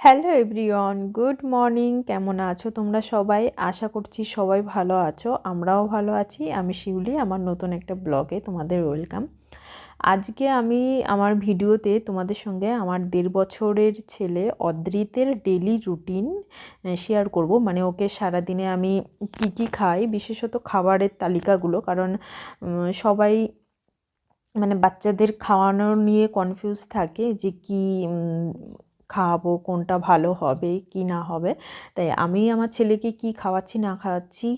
Hello everyone good morning কেমন আছো তোমরা সবাই? আশা করছি সবাই ভালো আছো, আমরাও ভালো আছি। আমি শিউলি, আমার নতুন একটা ব্লগে তোমাদের ওয়েলকাম আজকে আমি আমার ভিডিওতে তোমাদের সঙ্গে আমার দেড় বছরের ছেলে অদ্রিতের ডেলি রুটিন শেয়ার করব। মানে ওকে সারাদিনে আমি কি কি খাই, বিশেষত খাবারের তালিকাগুলো, কারণ সবাই মানে বাচ্চাদের খাওয়ানো নিয়ে কনফিউজ থাকে যে কি খাওয়াবো, কোনটা ভালো হবে, কি না হবে। তাই আমি আমার ছেলেকে কি খাওয়াচ্ছি, না খাওয়াচ্ছি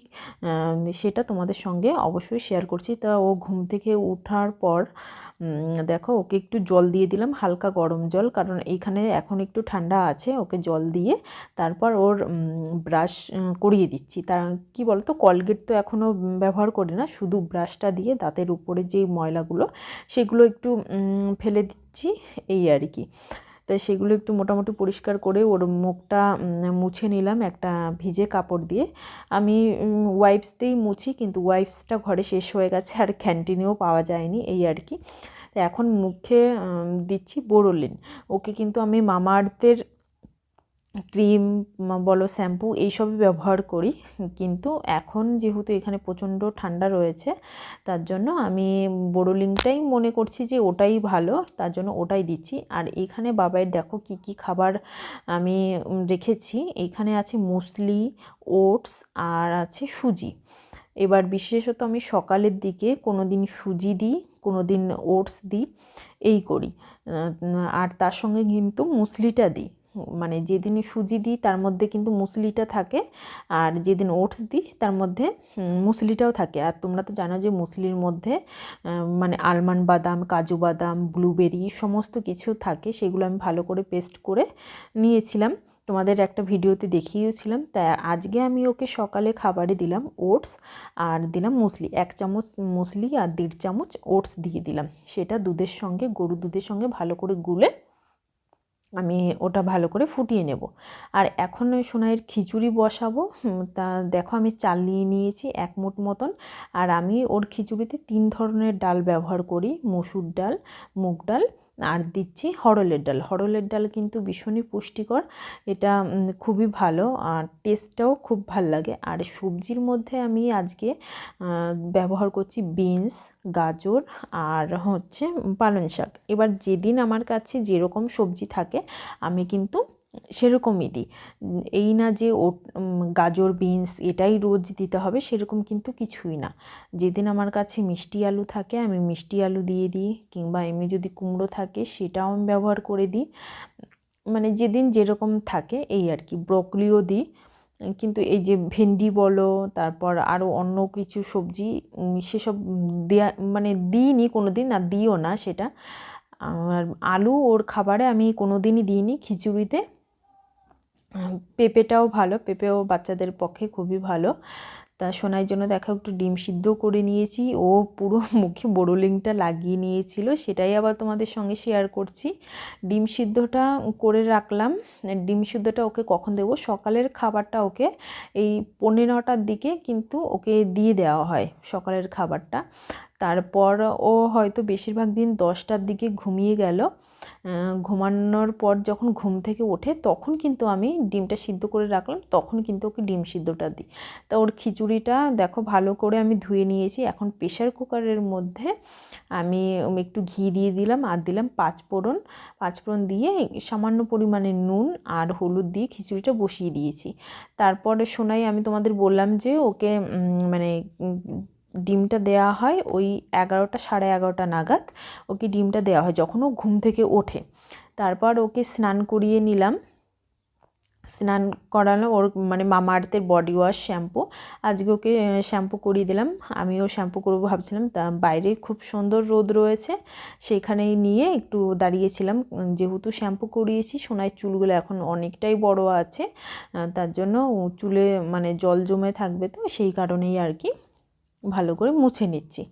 সেটা তোমাদের সঙ্গে অবশ্যই শেয়ার করছি। তা ও ঘুম থেকে ওঠার পর দেখো ওকে একটু জল দিয়ে দিলাম, হালকা গরম জল, কারণ এইখানে এখন একটু ঠান্ডা আছে, ওকে জল দিয়ে তারপর ওর ব্রাশ করিয়ে দিচ্ছি। তার কি বলতো কলগেট তো এখনও ব্যবহার করি না, শুধু ব্রাশটা দিয়ে দাঁতের উপরে যেই ময়লাগুলো, সেগুলো একটু ফেলে দিচ্ছি, এই আর কি। তাই সেগুলো একটু মোটামুটি পরিষ্কার করে ওর মুখটা মুছে নিলাম একটা ভিজে কাপড় দিয়ে। আমি ওয়াইপস দিয়েই মুছি কিন্তু ওয়াইপসটা ঘরে শেষ হয়ে গেছে আর ক্যান্টিনেও পাওয়া যায়নি এই আর কি। এখন মুখে দিচ্ছি বোরোলিন। ওকে কিন্তু আমি মামা আর্থের ক্রিম বলো শ্যাম্পু এইসবই ব্যবহার করি। কিন্তু এখন যেহেতু এখানে প্রচণ্ড ঠান্ডা রয়েছে, তার জন্য আমি বোরোলিংটাই মনে করছি যে ওটাই ভালো, তার জন্য ওটাই দিচ্ছি। আর এখানে বাবাইয়ের দেখো কি কি খাবার আমি রেখেছি। এখানে আছে মুসলি, ওটস আর আছে সুজি। এবার বিশেষত আমি সকালের দিকে কোনো দিন সুজি দিই কোনো দিন ওটস দিই, এই করি। আর তার সঙ্গে কিন্তু মুসলিটা দিই। মানে যেদিন সুজি দিই, তার মধ্যে কিন্তু মুসলিটা থাকে। আর যেদিন ওটস দিই, তার মধ্যে মুসলিটাও থাকে। আর তোমরা তো জানো যে মুসলির মধ্যে মানে আলমন্ড বাদাম, কাজু বাদাম, ব্লুবেরি সমস্ত কিছু থাকে। সেগুলো আমি ভালো করে পেস্ট করে নিয়েছিলাম। তোমাদের একটা ভিডিওতে দেখিয়েছিলাম। তাই আজকে আমি ওকে সকালে খাবারে দিলাম ওটস আর দিলাম মুসলি। এক চামচ মুসলি আর দেড় চামচ ওটস দিয়ে দিলাম। সেটা দুধের সঙ্গে গরু দুধের সঙ্গে ভালো করে গুলে আমি ওটা ভালো করে ফুটিয়ে নেব। আর এখন ওই সোনাইয়ের খিচুড়ি বসাবো। তা দেখো আমি চাল নিয়ে নিয়েছি এক মুঠ মতন। আর আমি ওর খিচুড়িতে তিন ধরনের ডাল ব্যবহার করি। মসুর ডাল, মুগ ডাল আর দিচ্ছি হরলের ডাল। হরলের ডাল কিন্তু ভীষণই পুষ্টিকর, এটা খুবই ভালো আর টেস্টটাও খুব ভালো লাগে। আর সবজির মধ্যে আমি আজকে ব্যবহার করছি বিনস গাজর আর হচ্ছে পালং শাক। এবার যেদিন আমার কাছে যেরকম সবজি থাকে, আমি কিন্তু সেরকমই দিই। এই না যে ও গাজর, বিনস এটাই রোজ দিতে হবে সেরকম কিন্তু কিছুই না। যেদিন আমার কাছে মিষ্টি আলু থাকে আমি মিষ্টি আলু দিয়ে দিই কিংবা এমনি যদি কুমড়ো থাকে সেটাও আমি ব্যবহার করে দিই। মানে যেদিন যেরকম থাকে এই আর কি, ব্রকলিও দিই। কিন্তু এই যে ভেন্ডি বলো, তারপর আরও অন্য কিছু সবজি সেসব দেয়া মানে দিইনি কোনো দিন আর দিও না সেটা। আর আলু ওর খাবারে আমি কোনো দিনই দিইনি, খিচুড়িতে পেঁপেটাও ভালো, পেঁপেও বাচ্চাদের পক্ষে খুবই ভালো। তা সোনার জন্য দেখো একটু ডিম সিদ্ধ করে নিয়েছি। ও পুরো মুখে বোরোলিংটা লাগিয়ে নিয়েছিল, সেটাই আবার তোমাদের সঙ্গে শেয়ার করছি। ডিম সিদ্ধটা করে রাখলাম। ডিম সিদ্ধটা ওকে কখন দেবো? সকালের খাবারটা ওকে এই পনেরো নটার দিকে কিন্তু ওকে দিয়ে দেওয়া হয়, সকালের খাবারটা। তারপর ও হয়তো বেশিরভাগ দিন দশটার দিকে ঘুমিয়ে গেল। ঘুমানোর পর যখন ঘুম থেকে ওঠে, তখন কিন্তু আমি ডিমটা সিদ্ধ করে রাখলাম, তখন কিন্তু ওকে ডিম সিদ্ধটা দিই। তা ওর খিচুড়িটা দেখো ভালো করে আমি ধুয়ে নিয়েছি। এখন প্রেশার কুকারের মধ্যে আমি একটু ঘি দিয়ে দিলাম আর দিলাম পাঁচফোড়ন। পাঁচফোড়ন দিয়ে সামান্য পরিমাণে নুন আর হলুদ দিয়ে খিচুড়িটা বসিয়ে দিয়েছি। তারপরে শোনাই আমি তোমাদের বললাম যে ওকে মানে ডিমটা দেওয়া হয় ওই এগারোটা, সাড়ে এগারোটা নাগাদ ওকে ডিমটা দেওয়া হয় যখন ও ঘুম থেকে ওঠে। তারপর ওকে স্নান করিয়ে নিলাম। স্নান করানো ওর মানে মামা আর্থের বডি ওয়াশ শ্যাম্পু আজকে ওকে শ্যাম্পু করিয়ে দিলাম। আমিও শ্যাম্পু করব ভাবছিলাম। তা বাইরে খুব সুন্দর রোদ রয়েছে। সেখানেই নিয়ে একটু দাঁড়িয়েছিলাম। যেহেতু শ্যাম্পু করিয়েছি, সোনার চুলগুলো এখন অনেকটাই বড় আছে। তার জন্য চুলে মানে জল জমে থাকবে তো সেই কারণেই আর কি। ভালো করে মুছে নিচ্ছি।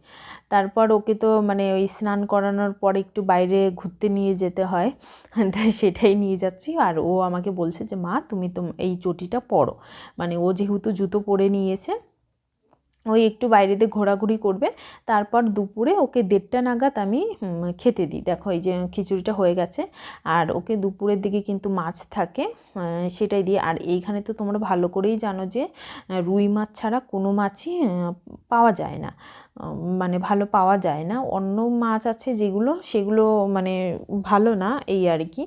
তারপর ওকে তো মানে ওই স্নান করানোর পর একটু বাইরে ঘুরতে নিয়ে যেতে হয়। তাই সেটাই নিয়ে যাচ্ছি। আর ও আমাকে বলছে যে, মা, তুমি তো এই চটিটা পরো। মানে ও যেহেতু জুতো পরে নিয়েছে ওই একটু বাইরেতে ঘোরাঘুরি করবে। তারপর দুপুরে ওকে দেড়টা নাগাদ আমি খেতে দিই। দেখো এই যে খিচুড়িটা হয়ে গেছে। আর ওকে দুপুরের দিকে কিন্তু মাছ থাকে সেটাই দিয়ে। আর এইখানে তো তোমরা ভালো করেই জানো যে রুই মাছ ছাড়া কোনো মাছই পাওয়া যায় না। মানে ভালো পাওয়া যায় না। অন্য মাছ আছে যেগুলো, সেগুলো মানে ভালো না, এই আর কি।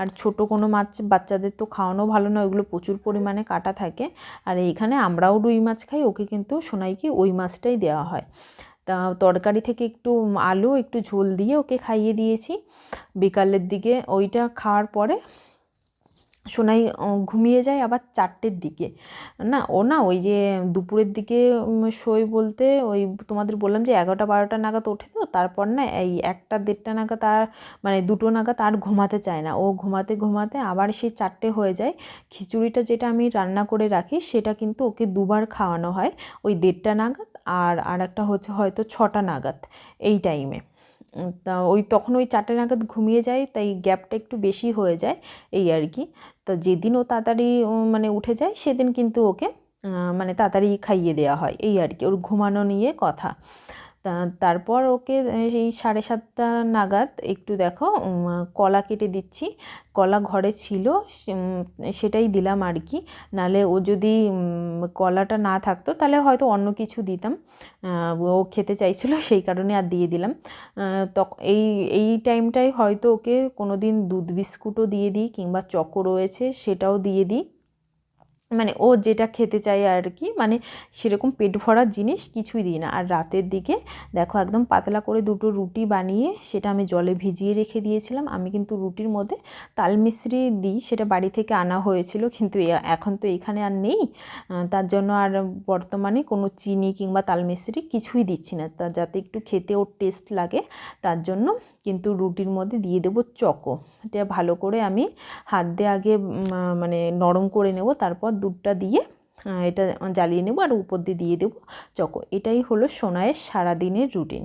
আর ছোট কোনো মাছ বাচ্চাদের তো খাওয়ানো ভালো না, ওইগুলো প্রচুর পরিমাণে কাটা থাকে। আর এইখানে আমরাও রুই মাছ খাই, ওকে কিন্তু সোনাইকে ওই মাছটাই দেওয়া হয়। তা তরকারি থেকে একটু আলু, একটু ঝোল দিয়ে ওকে খাইয়ে দিয়েছি। বিকালের দিকে ওইটা খাওয়ার পরে সোনাই ঘুমিয়ে যায় আবার চারটের দিকে। না, ও না, ওই যে দুপুরের দিকে শোয় বলতে ওই তোমাদের বললাম যে এগারোটা, বারোটা নাগাদ ওঠে তো, তারপর না এই একটা, দেড়টা নাগাদ আর মানে দুটো নাগাদ আর ঘুমাতে চায় না। ও ঘুমাতে ঘুমাতে আবার সেই চারটে হয়ে যায়। খিচুড়িটা যেটা আমি রান্না করে রাখি, সেটা কিন্তু ওকে দুবার খাওয়ানো হয়। ওই দেড়টা নাগাদ আর আর একটা হচ্ছে হয়তো ছটা নাগাদ, এই টাইমে তা ওই তখন ওই চারটে নাগাদ ঘুমিয়ে যায়, তাই গ্যাপটা একটু বেশি হয়ে যায় এই আর কি। তো যেদিন ও তাড়াতাড়ি মানে উঠে যায়, সেদিন কিন্তু ওকে মানে তাড়াতাড়ি খাইয়ে দেওয়া হয়, এই আর কি, ওর ঘুমানো নিয়ে কথা। তারপর ওকে এই সাড়ে সাতটা নাগাদ একটু দেখো কলা কেটে দিচ্ছি। কলা ঘরে ছিল সেটাই দিলাম আর কি। নালে ও যদি কলাটা না থাকতো তাহলে হয়তো অন্য কিছু দিতাম। ও খেতে চাইছিল, সেই কারণে আর দিয়ে দিলাম। তখন এই এই টাইমটায় হয়তো ওকে কোনো দিন দুধ বিস্কুটও দিয়ে দিই, কিংবা চকো রয়েছে, সেটাও দিয়ে দিই। মানে ও যেটা খেতে চায় আর কি মানে সেরকম পেট ভরার জিনিস কিছুই দিই না। আর রাতের দিকে দেখো একদম পাতলা করে দুটো রুটি বানিয়ে সেটা আমি জলে ভিজিয়ে রেখে দিয়েছিলাম। আমি কিন্তু রুটির মধ্যে তাল মিশ্রি দিই, সেটা বাড়ি থেকে আনা হয়েছিল, কিন্তু এখন তো এখানে আর নেই। তার জন্য আর বর্তমানে কোনো চিনি কিংবা তাল মিশ্রি কিছুই দিচ্ছি না। তা যাতে একটু খেতে ওর টেস্ট লাগে, তার জন্য কিন্তু রুটির মধ্যে দিয়ে দেবো চকো। এটা ভালো করে আমি হাত দিয়ে আগে মানে নরম করে নেব, তারপর দুধটা দিয়ে এটা জ্বালিয়ে নেব আর উপর দিয়ে দিয়ে দেবো চকো। এটাই হলো সোনায়ের সারাদিনের রুটিন।